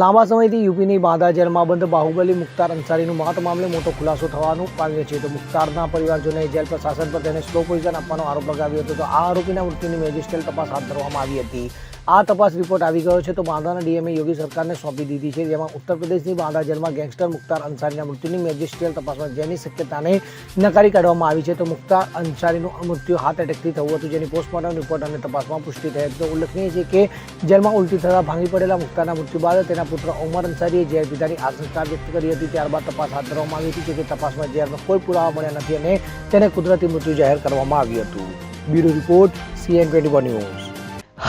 લાંબા સમયથી યુપીની બાંધા જેલમાં બંધ બાહુબલી મુખ્તાર અંસારીનું મોત મામલે મોટો ખુલાસો થવાનું પામ્યો છે. તો મુખ્તારના પરિવારજનોએ જેલ પ્રશાસન પર તેને સ્લો પોઈઝન આપવાનો આરોપ લગાવ્યો હતો. તો આ આરોપીના મૃત્યુની મેજિસ્ટ્રેટ તપાસ હાથ ધરવામાં આવી હતી. આ તપાસ રિપોર્ટ આવી ગયો છે તો બાંધાના ડીએમએ યોગી સરકારને સોંપી દીધી છે, જેમાં ઉત્તર પ્રદેશની બાંધા જેલમાં ગેંગસ્ટર મુખ્તાર અંસારીના મૃત્યુની મેજિસ્ટ્રીયલ તપાસમાં જેની શક્યતાને નકારી કાઢવામાં આવી છે, તો મુખ્તાર અંસારીનું મૃત્યુ હાર્ટ એટેકથી થયું હતું, જેની પોસ્ટમોર્ટમ રિપોર્ટ અને તપાસમાં પુષ્ટિ થઈ. હતી ઉલ્લેખનીય છે કે જેલમાં ઉલટી થતા ભાંગી પડેલા મુખ્તારના મૃત્યુ બાદ તેના પુત્ર ઓમર અંસારીએ ઝેર પીધાની આશંકા વ્યક્ત કરી હતી, ત્યારબાદ તપાસ હાથ ધરવામાં આવી હતી કે તપાસમાં ઝેરનો કોઈ પુરાવા મળ્યા નથી અને તેને કુદરતી મૃત્યુ જાહેર કરવામાં આવ્યું હતું. Bureau report, CN twenty news.